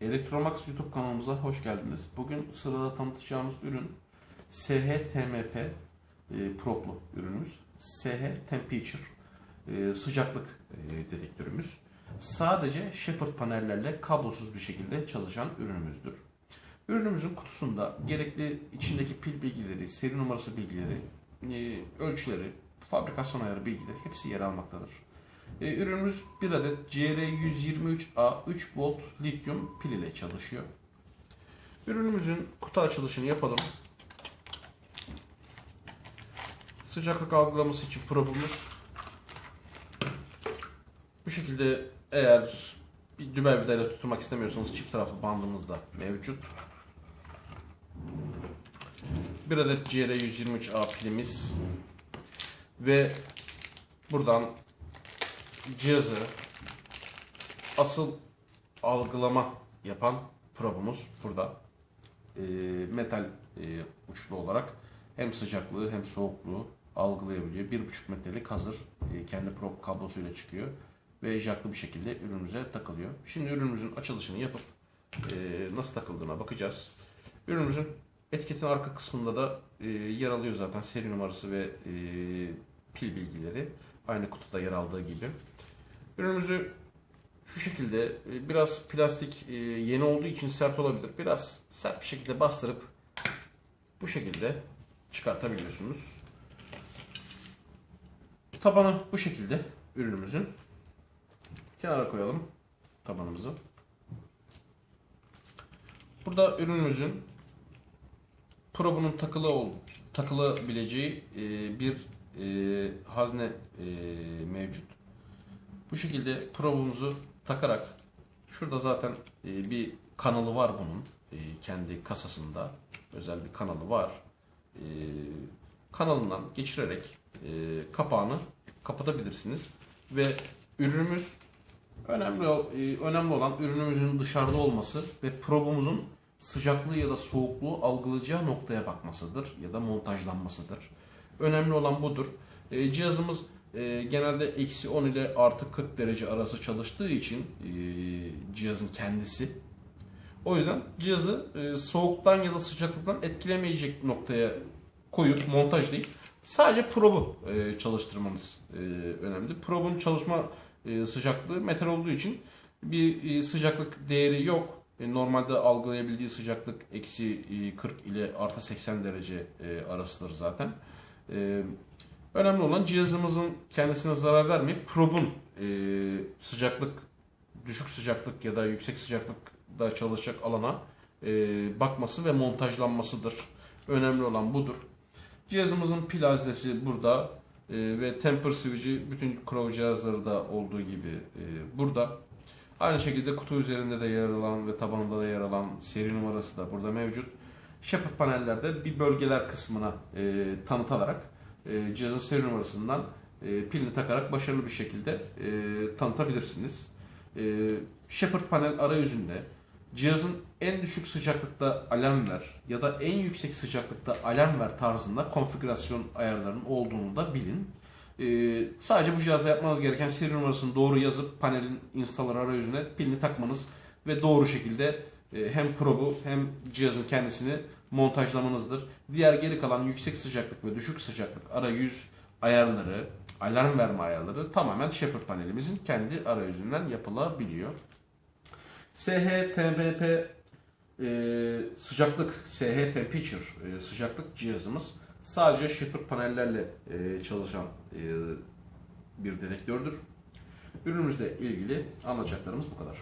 Elektromax YouTube kanalımıza hoş geldiniz. Bugün sırada tanıtacağımız ürün SH-TMP e, proplu ürünümüz. SH Temperature e, sıcaklık e, dedektörümüz. Sadece Shepard panellerle kablosuz bir şekilde çalışan ürünümüzdür. Ürünümüzün kutusunda gerekli içindeki pil bilgileri, seri numarası bilgileri, e, ölçüleri, fabrikasyon ayarı bilgileri hepsi yer almaktadır. E, ürünümüz bir adet CR123A 3 volt lityum pil ile çalışıyor. Ürünümüzün kutu açılışını yapalım. Sıcaklık algılaması için probumuz. Bu şekilde eğer bir dübel vidayla tutmak istemiyorsanız çift taraflı bandımız da mevcut. Bir adet CR123A pilimiz ve buradan cihazı asıl algılama yapan probumuz burada. E, metal e, uçlu olarak hem sıcaklığı hem soğukluğu algılayabiliyor. 1,5 metrelik hazır e, kendi prob kablosuyla çıkıyor ve jacklı bir şekilde ürünümüze takılıyor. Şimdi ürünümüzün açılışını yapıp e, nasıl takıldığına bakacağız. Ürünümüzün etiketin arka kısmında da e, yer alıyor zaten seri numarası ve e, pil bilgileri. Aynı kutuda yer aldığı gibi. Ürünümüzü şu şekilde e, biraz plastik e, yeni olduğu için sert olabilir. Biraz sert bir şekilde bastırıp bu şekilde çıkartabiliyorsunuz. Tabanı bu şekilde ürünümüzün. Kenara koyalım tabanımızı. Burada ürünümüzün probunun takılı ol, takılabileceği e, bir e, hazne e, mevcut. Bu şekilde probumuzu takarak şurada zaten e, bir kanalı var bunun e, kendi kasasında özel bir kanalı var. E, kanalından geçirerek e, kapağını kapatabilirsiniz ve ürünümüz önemli e, önemli olan ürünümüzün dışarıda olması ve probumuzun sıcaklığı ya da soğukluğu algılayacağı noktaya bakmasıdır ya da montajlanmasıdır. Önemli olan budur. E, cihazımız e, genelde eksi 10 ile artı 40 derece arası çalıştığı için e, cihazın kendisi. O yüzden cihazı e, soğuktan ya da sıcaklıktan etkilemeyecek noktaya koyup montajlayıp sadece probu e, çalıştırmanız e, önemli. Probun çalışma e, sıcaklığı metal olduğu için bir e, sıcaklık değeri yok. E, normalde algılayabildiği sıcaklık eksi 40 e, ile artı 80 derece e, arasıdır zaten. E, Önemli olan cihazımızın kendisine zarar vermeyip probun e, sıcaklık, düşük sıcaklık ya da yüksek sıcaklıkta çalışacak alana e, bakması ve montajlanmasıdır. Önemli olan budur. Cihazımızın pil haznesi burada e, ve temper switch'i bütün Crow cihazları da olduğu gibi e, burada. Aynı şekilde kutu üzerinde de yer alan ve tabanında da yer alan seri numarası da burada mevcut. Shepard panellerde bir bölgeler kısmına e, tanıtarak e, cihazın seri numarasından e, pilini takarak başarılı bir şekilde e, tanıtabilirsiniz. E, Shepard panel arayüzünde cihazın en düşük sıcaklıkta alarm ver ya da en yüksek sıcaklıkta alarm ver tarzında konfigürasyon ayarlarının olduğunu da bilin. Ee, sadece bu cihazda yapmanız gereken seri numarasını doğru yazıp panelin installer arayüzüne pilini takmanız ve doğru şekilde hem probu hem cihazın kendisini montajlamanızdır. Diğer geri kalan yüksek sıcaklık ve düşük sıcaklık arayüz ayarları, alarm verme ayarları tamamen Shepard panelimizin kendi arayüzünden yapılabiliyor. SH-TMP e, sıcaklık, SH Temperature e, sıcaklık cihazımız sadece Shepard panellerle e, çalışan e, bir dedektördür. Ürünümüzle ilgili anlatacaklarımız bu kadar.